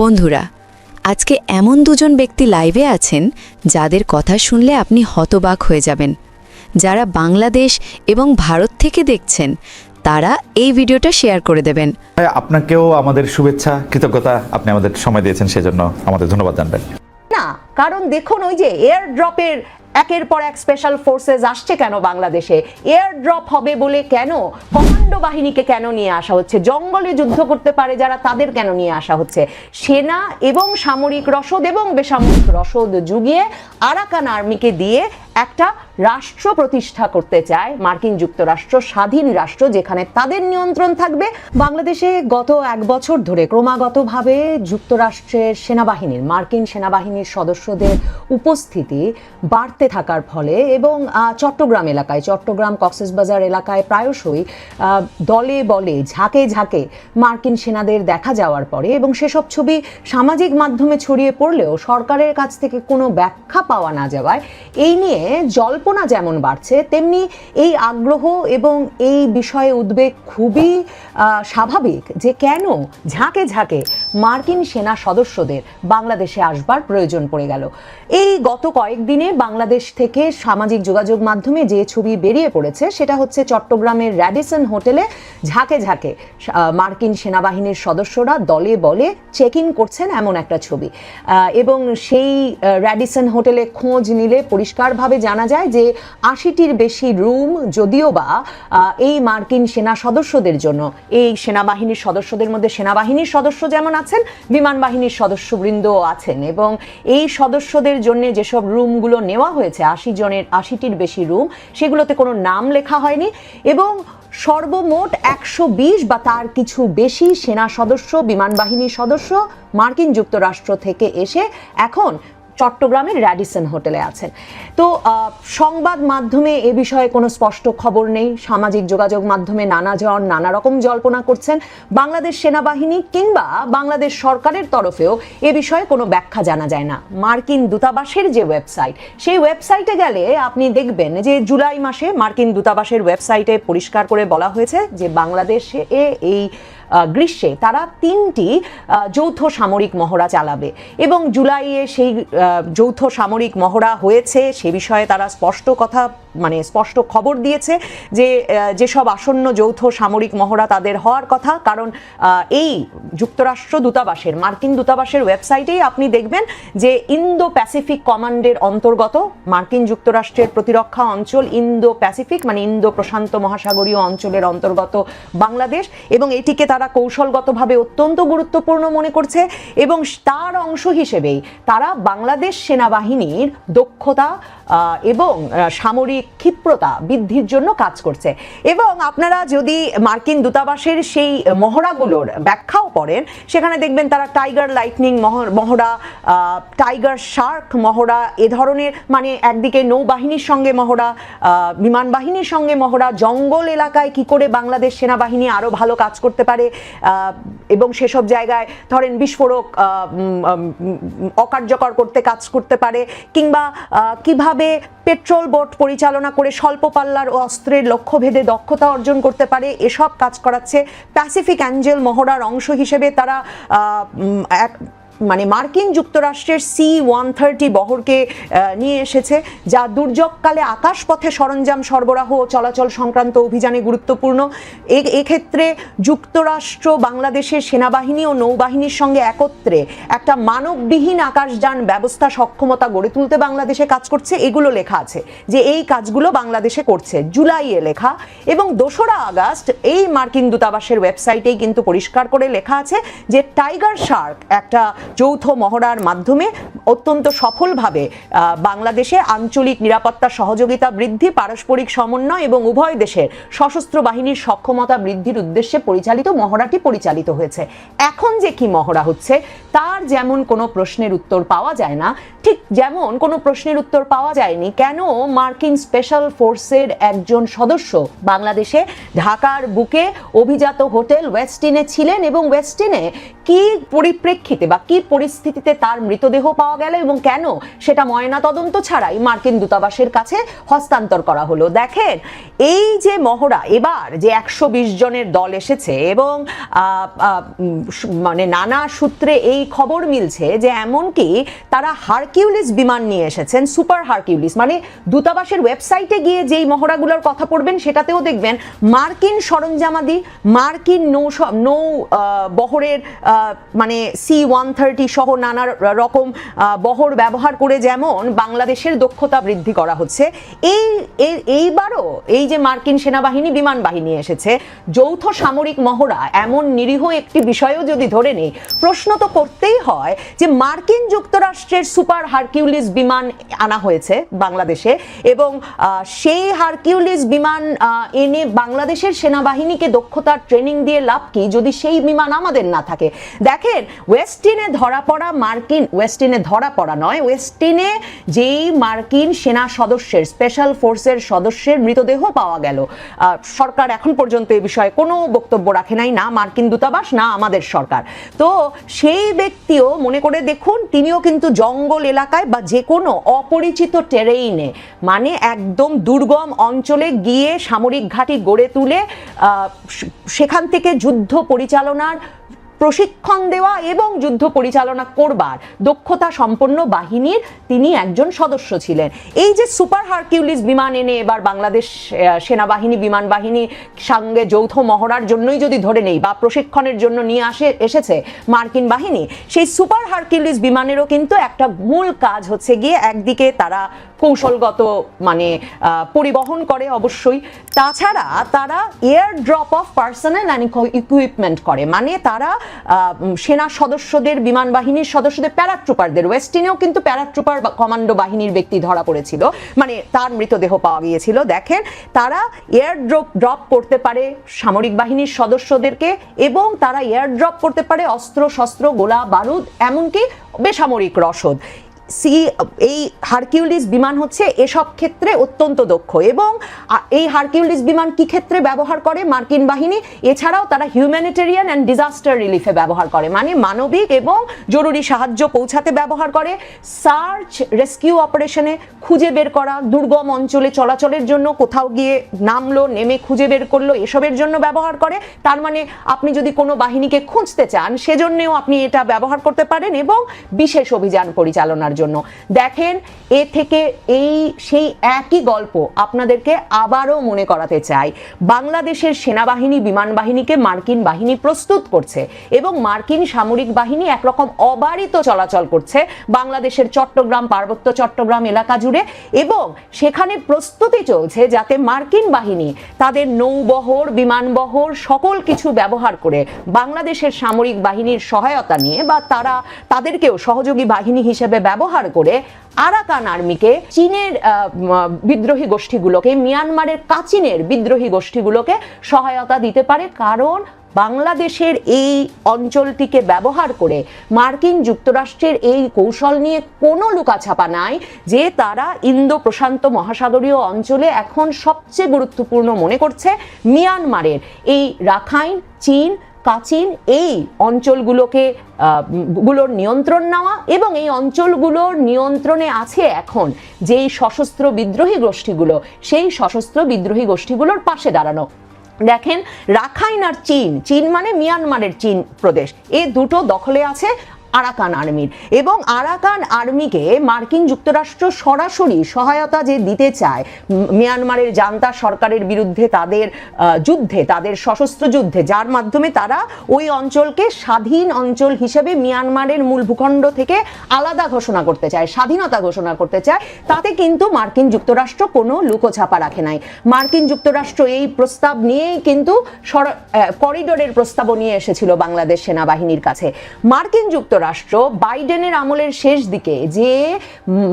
বন্ধুরা আজকে এমন দুজন ব্যক্তি লাইভে আছেন যাদের কথা শুনলে আপনি হতবাক হয়ে যাবেন। যারা বাংলাদেশ এবং ভারত থেকে দেখছেন তারা এই ভিডিওটা শেয়ার করে দেবেন। আপনাকেও আমাদের শুভেচ্ছা কৃতজ্ঞতা আপনি আমাদের সময় দিয়েছেন সেজন্য আমাদের ধন্যবাদ জানবেন। না কারণ দেখুন ওই যে এয়ার ড্রপের একের পর এক স্পেশাল ফোর্সেস আসছে কেন বাংলাদেশে? এয়ার ড্রপ হবে বলে কেন? কমান্ডো বাহিনীকে কেন নিয়ে আসা হচ্ছে? জঙ্গলে যুদ্ধ করতে পারে যারা, তাদের কেন নিয়ে আসা হচ্ছে? সেনা এবং সামরিক রসদ এবং বেসামরিক রসদ যুগিয়ে আরাকান আর্মিকে দিয়ে একটা রাষ্ট্র প্রতিষ্ঠা করতে চায় মার্কিন যুক্তরাষ্ট্র, স্বাধীন রাষ্ট্র, যেখানে তাদের নিয়ন্ত্রণ থাকবে। বাংলাদেশে গত এক বছর ধরে ক্রমাগতভাবে যুক্তরাষ্ট্রের সেনাবাহিনীর, মার্কিন সেনাবাহিনীর সদস্যদের উপস্থিতি বাড়তে থাকার ফলে এবং চট্টগ্রাম এলাকায়, চট্টগ্রাম কক্সবাজার এলাকায় প্রায়শই দলে বলে, ঝাঁকে ঝাঁকে মার্কিন সেনাদের দেখা যাওয়ার পরে এবং সেসব ছবি সামাজিক মাধ্যমে ছড়িয়ে পড়লেও সরকারের কাছ থেকে কোনো ব্যাখ্যা পাওয়া না যাওয়ায়, এই নিয়ে জল্পনা যেমন বাড়ছে, তেমনি এই আগ্রহ এবং এই বিষয়ে উদ্বেগ খুবই স্বাভাবিক যে কেন ঝাঁকে ঝাঁকে মার্কিন সেনা সদস্যদের বাংলাদেশে আসবার প্রয়োজন পড়ে গেল। এই গত কয়েকদিনে বাংলাদেশ থেকে সামাজিক যোগাযোগ মাধ্যমে যে ছবি বেরিয়ে পড়েছে, সেটা হচ্ছে চট্টগ্রামের র্যাডিসন হোটেলে ঝাঁকে ঝাঁকে মার্কিন সেনাবাহিনীর সদস্যরা দলে বলে চেক ইন করছেন এমন একটা ছবি। এবং সেই র্যাডিসন হোটেলে খোঁজ নিলে পরিষ্কারভাবে জানা যায় যে আশিটির বেশি রুম যদিও বা এই মার্কিন সেনা সদস্যদের জন্য, এই সেনাবাহিনীর সদস্যদের মধ্যে সেনাবাহিনীর সদস্য যেমন আছেন বিমান বাহিনীর সদস্যবৃন্দও আছেন এবং এই সদস্যদের জন্য যেসব রুমগুলো নেওয়া হয়েছে, আশি জনের, আশিটির বেশি রুম, সেগুলোতে কোনো নাম লেখা হয়নি এবং সর্বমোট একশো বিশ বা তার কিছু বেশি সেনা সদস্য বিমান বাহিনীর সদস্য, মার্কিন যুক্তরাষ্ট্র থেকে এসে এখন চট্টগ্রামের র্যাডিসন হোটেলে আছেন। তো সংবাদ মাধ্যমে এ বিষয়ে কোনো স্পষ্ট খবর নেই। সামাজিক যোগাযোগ মাধ্যমে নানা জন নানা রকম জল্পনা করছেন বাংলাদেশ সেনাবাহিনী কিংবা বাংলাদেশ সরকারের তরফেও এ বিষয়ে কোনো ব্যাখ্যা জানা যায় না। মার্কিন দূতাবাসের যে ওয়েবসাইট, সেই ওয়েবসাইটে গেলে আপনি দেখবেন যে জুলাই মাসে মার্কিন দূতাবাসের ওয়েবসাইটে পরিষ্কার করে বলা হয়েছে যে বাংলাদেশে এই গ্রীষ্মে তারা তিনটি যৌথ সামরিক মহড়া চালাবে। এবং জুলাইয়ে সেই যৌথ সামরিক মহড়া হয়েছে, সে বিষয়ে তারা স্পষ্ট কথা মানে স্পষ্ট খবর দিয়েছে যে যেসব আসন্ন যৌথ সামরিক মহড়া তাদের হওয়ার কথা, কারণ এই যুক্তরাষ্ট্র দূতাবাসের, মার্কিন দূতাবাসের ওয়েবসাইটেই আপনি দেখবেন যে ইন্দো প্যাসিফিক কমান্ডের অন্তর্গত মার্কিন যুক্তরাষ্ট্রের প্রতিরক্ষা অঞ্চল ইন্দো প্যাসিফিক মানে ইন্দো প্রশান্ত মহাসাগরীয় অঞ্চলের অন্তর্গত বাংলাদেশ, এবং এটিকে তারা কৌশলগতভাবে অত্যন্ত গুরুত্বপূর্ণ মনে করছে, এবং তার অংশ হিসেবেই তারা বাংলাদেশ সেনাবাহিনীর দক্ষতা এবং সামরিক ক্ষিপ্রতা বৃদ্ধির জন্য কাজ করছে। এবং আপনারা যদি মার্কিন দূতাবাসের সেই মহড়াগুলোর ব্যাখ্যাও পড়েন সেখানে দেখবেন তারা টাইগার লাইটনিং মহ- মহড়া টাইগার শার্ক মহড়া এ ধরনের মানে একদিকে নৌবাহিনীর সঙ্গে মহড়া বিমান বাহিনীর সঙ্গে মহড়া জঙ্গল এলাকায় কি করে বাংলাদেশ সেনাবাহিনী আরও ভালো কাজ করতে পারে এবং সেসব জায়গায় ধরেন বিস্ফোরক অকার্যকর করতে কাজ করতে পারে কিংবা আহ, কীভাবে পেট্রোল বোট পরিচালনা করে স্বল্প পাল্লার অস্ত্রের লক্ষ্যভেদে দক্ষতা অর্জন করতে পারে, এসব কাজ করাচ্ছে প্যাসিফিক অ্যাঞ্জেল মহড়ার অংশ হিসেবে তারা এক মানে মার্কিন যুক্তরাষ্ট্রের সি ওয়ান থার্টি বহরকে নিয়ে এসেছে, যা দুর্যোগকালে আকাশপথে সরঞ্জাম সরবরাহ ও চলাচল সংক্রান্ত অভিযানে গুরুত্বপূর্ণ। এক্ষেত্রে যুক্তরাষ্ট্র, বাংলাদেশের সেনাবাহিনী ও নৌবাহিনীর সঙ্গে একত্রে একটা মানববিহীন আকাশযান ব্যবস্থা সক্ষমতা গড়ে তুলতে বাংলাদেশে কাজ করছে। এগুলো লেখা আছে যে এই কাজগুলো বাংলাদেশে করছে। জুলাইয়ে লেখা এবং দোসরা আগস্ট এই মার্কিন দূতাবাসের ওয়েবসাইটেই কিন্তু পরিষ্কার করে লেখা আছে যে টাইগার শার্ক একটা যৌথ মহড়ার মাধ্যমে অত্যন্ত সফলভাবে বাংলাদেশে আঞ্চলিক নিরাপত্তা সহযোগিতা বৃদ্ধি, পারস্পরিক সমন্বয় এবং উভয় দেশের সশস্ত্র বাহিনীর সক্ষমতা বৃদ্ধির উদ্দেশ্যে পরিচালিত মহড়াটি পরিচালিত হয়েছে। এখন যে কি মহড়া হচ্ছে, তার যেমন কোনো প্রশ্নের উত্তর পাওয়া যায় না, ঠিক যেমন কোনো প্রশ্নের উত্তর পাওয়া যায়নি, কেন মার্কিন স্পেশাল ফোর্সের একজন সদস্য বাংলাদেশে ঢাকার বুকে অভিজাত হোটেল ওয়েস্টিনে ছিলেন এবং ওয়েস্টিনে কি পরিপ্রেক্ষিতে বা কি পরিস্থিতিতে তার মৃতদেহ পাওয়া গেল এবং কেন সেটা ময়না তদন্ত ছাড়াই মার্কিন দূতাবাসের কাছে হস্তান্তর করা হলো? দেখেন, এই যে মহড়া, এবার যে একশো বিশ জনের দল এসেছে এবং মানে নানা সূত্রে এই খবর মিলছে যে এমনকি তারা হারকিউলিস বিমান নিয়ে এসেছেন, সুপার হারকিউলিস। মানে দূতাবাসের ওয়েবসাইটে গিয়ে যেই মহড়াগুলোর কথা পড়বেন সেটাতেও দেখবেন মার্কিন সরঞ্জামাদি, মার্কিন নৌ নৌ বহরের মানে সি ওয়ান থার্টি সহ নানা রকম বহর ব্যবহার করে যেমন বাংলাদেশের দক্ষতা বৃদ্ধি করা হচ্ছে। এই, এই- এইবারও এই যে মার্কিন সেনাবাহিনী বিমান বাহিনী এসেছে, যৌথ সামরিক মহড়া এমন নিরীহ একটি বিষয়ও যদি ধরে নেই, প্রশ্ন তো করতেই হয় যে মার্কিন যুক্তরাষ্ট্রের সুপার হারকিউলিস বিমান আনা হয়েছে বাংলাদেশে এবং সেই হারকিউলিস বিমান এনে বাংলাদেশের সেনাবাহিনীকে দক্ষতার ট্রেনিং দিয়ে লাভ কি? যদি সেই বিমান আমাদের না থাকে দেখেন ওয়েস্টিনে ধরা পড়া মার্কিন ওয়েস্টিনে ধরা পড়া নয় ওয়েস্টিনে যেই মার্কিন সেনা সদস্যের স্পেশাল ফোর্সের সদস্যের মৃতদেহ পাওয়া গেল। সরকার এখন পর্যন্ত এ বিষয়ে কোনো বক্তব্য রাখে নাই, না মার্কিন দূতাবাস, না আমাদের সরকার। তো সেই ব্যক্তিও, মনে করে দেখুন, তিনিও কিন্তু জঙ্গল এলাকায় বা যে কোনো অপরিচিত টেরেইনে মানে একদম দুর্গম অঞ্চলে গিয়ে সামরিক ঘাঁটি গড়ে তুলে সেখান থেকে যুদ্ধ পরিচালনার প্রশিক্ষণ দেওয়া এবং যুদ্ধ পরিচালনা করবার দক্ষতা সম্পন্ন বাহিনীর তিনি একজন সদস্য ছিলেন। এই যে সুপার হারকিউলিস বিমান এনে এবার বাংলাদেশ সেনাবাহিনী, বিমান বাহিনীর সঙ্গে যৌথ মহড়ার জন্যই যদি ধরে নেই বা প্রশিক্ষণের জন্য নিয়ে আসে, এসেছে মার্কিন বাহিনী, সেই সুপার হারকিউলিস বিমানেরও কিন্তু একটা মূল কাজ হচ্ছে গিয়ে একদিকে তারা কৌশলগত মানে পরিবহন করে অবশ্যই, তাছাড়া তারা air drop of personnel and equipment করে। মানে তারা সেনা সদস্যদের, বিমান বাহিনীর সদস্যদের, প্যারাট্রুপারদের। ওয়েস্টিনেও কিন্তু প্যারাট্রুপার কমান্ডো বাহিনীর ব্যক্তি ধরা পড়েছিল। মানে তার মৃতদেহ পাওয়া গিয়েছিল। দেখেন, তারা এয়ার ড্রপ ড্রপ করতে পারে সামরিক বাহিনীর সদস্যদেরকে এবং তারা এয়ার ড্রপ করতে পারে অস্ত্র শস্ত্র গোলা, বারুদ, এমনকি বেসামরিক রসদ। সি, এই হারকিউলিস বিমান হচ্ছে এসব ক্ষেত্রে অত্যন্ত দক্ষ এবং এই হারকিউলিস বিমান কি ক্ষেত্রে ব্যবহার করে? মার্কিন বাহিনী, এছাড়াও তারা হিউম্যানিটেরিয়ান অ্যান্ড ডিজাস্টার রিলিফে ব্যবহার করে মানে মানবিক এবং জরুরি সাহায্য পৌঁছাতে ব্যবহার করে। সার্চ রেস্কিউ অপারেশনে খুঁজে বের করা, দুর্গম অঞ্চলে চলাচলের জন্য কোথাও গিয়ে নামলো, নেমে খুঁজে বের করল, এসবের জন্য ব্যবহার করে। তার মানে আপনি যদি কোনো বাহিনীকে খুঁজতে চান, সেজন্যেও আপনি এটা ব্যবহার করতে পারেন এবং বিশেষ অভিযান পরিচালনার জন্য। দেখেন, এ থেকে এই সেই একই গল্প আপনাদেরকে আবারও মনে করাতে চাই। বাংলাদেশের সেনাবাহিনী, বিমান বাহিনীকে মার্কিন বাহিনী প্রস্তুত করছে এবং মার্কিন সামরিক বাহিনী একরকম অবারিত চলাচল করছে বাংলাদেশের চট্টগ্রাম, পার্বত্য চট্টগ্রাম এলাকা জুড়ে এবং সেখানে প্রস্তুতি চলছে যাতে মার্কিন বাহিনী তাদের নৌবহর, বিমানবহর সকল কিছু ব্যবহার করে বাংলাদেশের সামরিক বাহিনীর সহায়তা নিয়ে বা তারা তাদেরকেও সহযোগী বাহিনী হিসেবে ব্যবহার করে আরাকান আর্মিকে চীনের বিদ্রোহী গোষ্ঠীগুলোকে, মিয়ানমারের কাচিনের বিদ্রোহী গোষ্ঠীগুলোকে সহায়তা দিতে পারে। কারণ বাংলাদেশের এই অঞ্চলটিকে ব্যবহার করে মার্কিন যুক্তরাষ্ট্রের এই কৌশল নিয়ে কোনো লুকাছাপা নাই যে তারা ইন্দো প্রশান্ত মহাসাগরীয় অঞ্চলে এখন সবচেয়ে গুরুত্বপূর্ণ মনে করছে মিয়ানমারের। এই রাখাইন, চীন কাচিন এই অঞ্চলগুলোকে গুলোর নিয়ন্ত্রণ নেওয়া এবং এই অঞ্চলগুলোর নিয়ন্ত্রণে আছে এখন যেই সশস্ত্র বিদ্রোহী গোষ্ঠীগুলো, সেই সশস্ত্র বিদ্রোহী গোষ্ঠীগুলোর পাশে দাঁড়ানো। দেখেন, রাখাইন আর চীন চীন মানে মিয়ানমারের চীন প্রদেশ। এ দুটো দখলে আছে। আরাকান আর্মির। এবং আরাকান আর্মিকে মার্কিন যুক্তরাষ্ট্র সরাসরি সহায়তা যে দিতে চায় মিয়ানমারের জান্তা সরকারের বিরুদ্ধে তাদের যুদ্ধে, তাদের সশস্ত্র যুদ্ধে, যার মাধ্যমে তারা ওই অঞ্চলকে স্বাধীন অঞ্চল হিসেবে মিয়ানমারের মূল ভূখণ্ড থেকে আলাদা ঘোষণা করতে চায়, স্বাধীনতা ঘোষণা করতে চায়, তাতে কিন্তু মার্কিন যুক্তরাষ্ট্র কোনো লুকোছাপা রাখে নাই। মার্কিন যুক্তরাষ্ট্র এই প্রস্তাব নিয়েই কিন্তু করিডোরের প্রস্তাবও নিয়ে এসেছিল বাংলাদেশ সেনাবাহিনীর কাছে। মার্কিন যুক্তরাষ্ট্র বাইডেনের আমলের শেষ দিকে যে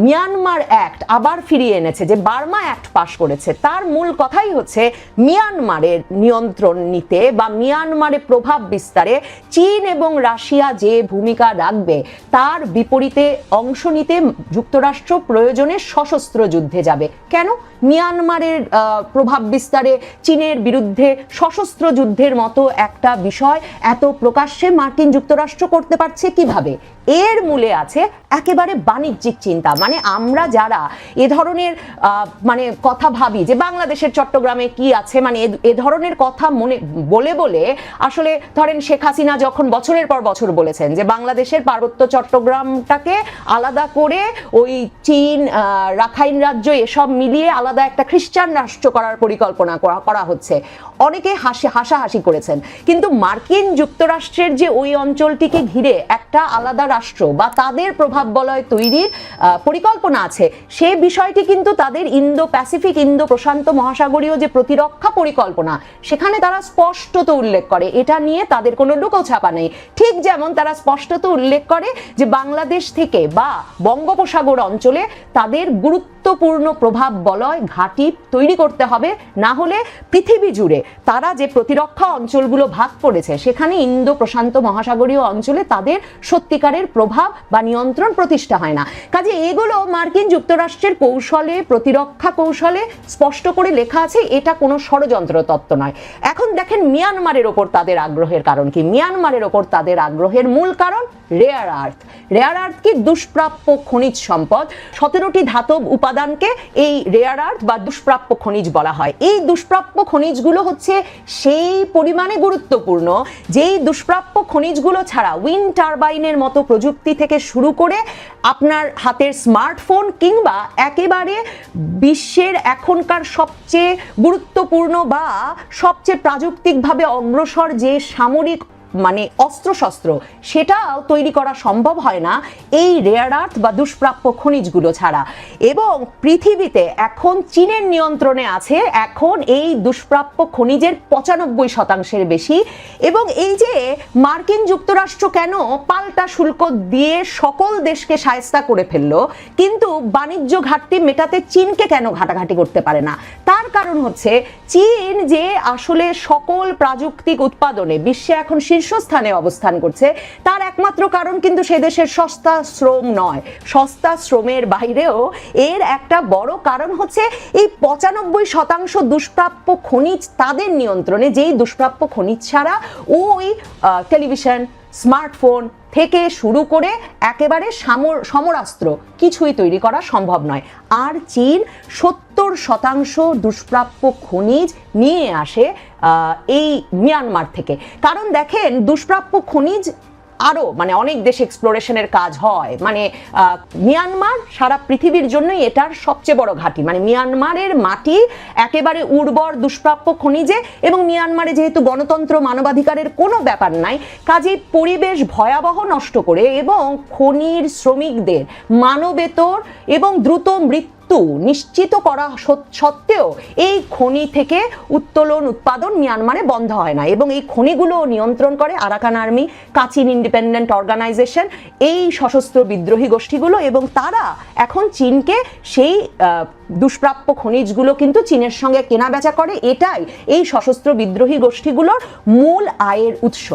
মিয়ানমার অ্যাক্ট আবার ফিরিয়ে এনেছে, যে বার্মা অ্যাক্ট পাশ করেছে, তার মূল কথাই হচ্ছে মিয়ানমারের নিয়ন্ত্রণ নিতে বা মিয়ানমারে প্রভাব বিস্তারে চীন এবং রাশিয়া যে ভূমিকা রাখবে, তার বিপরীতে অংশ নিতে যুক্তরাষ্ট্র প্রয়োজনে সশস্ত্র যুদ্ধে যাবে। কেন? মিয়ানমারের প্রভাব বিস্তারে চীনের বিরুদ্ধে সশস্ত্র যুদ্ধের মতো একটা বিষয় এত প্রকাশ্যে মার্কিন যুক্তরাষ্ট্র করতে পারছে কীভাবে? এর মূলে আছে একেবারে বাণিজ্যিক চিন্তা। মানে আমরা যারা এ ধরনের মানে কথা ভাবি যে বাংলাদেশের চট্টগ্রামে কি আছে মানে এ- ধরনের কথা মনে, বলে বলে আসলে ধরেন শেখ হাসিনা যখন বছরের পর বছর বলেছেন যে বাংলাদেশের পার্বত্য চট্টগ্রামটাকে আলাদা করে ওই চীন রাখাইন রাজ্য এসব মিলিয়ে আলাদা একটা খ্রিস্টান রাষ্ট্র করার পরিকল্পনা করা হচ্ছে। অনেকে হাসি, হাসাহাসি করেছেন। কিন্তু মার্কিন যুক্তরাষ্ট্রের যে ওই অঞ্চলটিকে ঘিরে একটা আলাদা রাষ্ট্র বা তাদের প্রভাব বলয় তৈরির পরিকল্পনা আছে। সে বিষয়টি কিন্তু তাদের ইন্দো প্যাসিফিক ইন্দো প্রশান্ত মহাসাগরীয় যে প্রতিরক্ষা পরিকল্পনা, সেখানে তারা স্পষ্টত উল্লেখ করে। এটা নিয়ে তাদের কোনো লুকোছাপা নেই। ঠিক যেমন তারা স্পষ্টত উল্লেখ করে যে বাংলাদেশ থেকে বা বঙ্গোপসাগর অঞ্চলে তাদের গুরুত্বপূর্ণ প্রভাব বলয় ঘাঁটি তৈরি করতে হবে। না হলে পৃথিবী জুড়ে তারা যে প্রতিরক্ষা অঞ্চলগুলো ভাগ করেছে, সেখানে ইন্দো প্রশান্ত মহাসাগরীয় অঞ্চলে তাদের সত্যিকারের প্রভাব বা নিয়ন্ত্রণ প্রতিষ্ঠা হয় না। কাজে এগুলো মার্কিন যুক্তরাষ্ট্রের কৌশলে, প্রতিরক্ষা কৌশলে স্পষ্ট করে লেখা আছে, এটা কোনো ষড়যন্ত্র তত্ত্ব নয়। এখন দেখেন মিয়ানমারের ওপর তাদের আগ্রহের কারণ কি? মিয়ানমারের ওপর তাদের আগ্রহের মূল কারণ রেয়ার আর্থ। রেয়ার আর্থ কি দুষ্প্রাপ্য খনিজ সম্পদ? সতেরোটি ধাতব উপাদানকে এই রেয়ার আর্থ বা দুষ্প্রাপ্য খনিজ বলা হয়। এই দুষ্প্রাপ্য খনিজগুলো হচ্ছে সেই পরিমাণে গুরুত্বপূর্ণ যেই দুষ্প্রাপ্য খনিজগুলো ছাড়া উইন্ড টারবাইনের মতো প্রযুক্তি থেকে শুরু করে আপনার হাতের স্মার্টফোন কিংবা একেবারে বিশ্বের এখনকার সবচেয়ে গুরুত্বপূর্ণ বা সবচেয়ে প্রাযুক্তিকভাবে অগ্রসর যে সামরিক মানে অস্ত্রশস্ত্র সেটাও তৈরি করা সম্ভব হয় না এই রেয়ার আর্থ বা দুষ্প্রাপ্য খনিজগুলো ছাড়া। এবং পৃথিবীতে এখন চীনের নিয়ন্ত্রণে আছে এখন এই দুষ্প্রাপ্য খনিজের পঁচানব্বই শতাংশের বেশি। এবং এই যে মার্কিন যুক্তরাষ্ট্র কেন পাল্টা শুল্ক দিয়ে সকল দেশকে সায়স্তা করে ফেলল, কিন্তু বাণিজ্য ঘাটতি মেটাতে চীনকে কেন ঘাটাঘাটি করতে পারে না? তার কারণ হচ্ছে, চীন যে আসলে সকল প্রাযুক্তিক উৎপাদনে বিশ্বে এখন শীর্ষস্থানে অবস্থান করছে। তার একমাত্র কারণ কিন্তু সে দেশের সস্তা শ্রম নয়। সস্তা শ্রমের বাইরেও এর একটা বড় কারণ হচ্ছে এই পঁচানব্বই শতাংশ দুষ্প্রাপ্য খনিজ তাদের নিয়ন্ত্রণে, যেই দুষ্প্রাপ্য খনিজ ছাড়া ওই টেলিভিশন স্মার্টফোন থেকে শুরু করে একেবারে সামর, সমরাস্ত্র কিছুই তৈরি করা সম্ভব নয়। আর চীন সত্তর শতাংশ দুষ্প্রাপ্য খনিজ নিয়ে আসে এই মিয়ানমার থেকে। কারণ দেখেন, দুষ্প্রাপ্য খনিজ আরও মানে অনেক দেশ এক্সপ্লোরেশনের কাজ হয়। মানে মিয়ানমার সারা পৃথিবীর জন্যই এটার সবচেয়ে বড় ঘাঁটি। মানে মিয়ানমারের মাটি একেবারে উর্বর, দুষ্প্রাপ্য খনিজে এবং মিয়ানমারে যেহেতু গণতন্ত্র মানবাধিকারের কোনো ব্যাপার নাই, কাজেই পরিবেশ ভয়াবহ নষ্ট করে এবং খনির শ্রমিকদের মানবেতর এবং দ্রুত মৃত্যু নিশ্চিত করা সত্ত্বেও এই খনি থেকে উত্তোলন উৎপাদন মিয়ানমারে বন্ধ হয় না এবং এই খনিগুলো নিয়ন্ত্রণ করে Arakan Army, Kachin Independent Organization, এই সশস্ত্র বিদ্রোহী গোষ্ঠীগুলো এবং তারা এখন চীনকে সেই দুষ্প্রাপ্য খনিজগুলো কিন্তু চীনের সঙ্গে কেনা বেচা করে। এটাই এই সশস্ত্র বিদ্রোহী গোষ্ঠীগুলোর মূল আয়ের উৎস।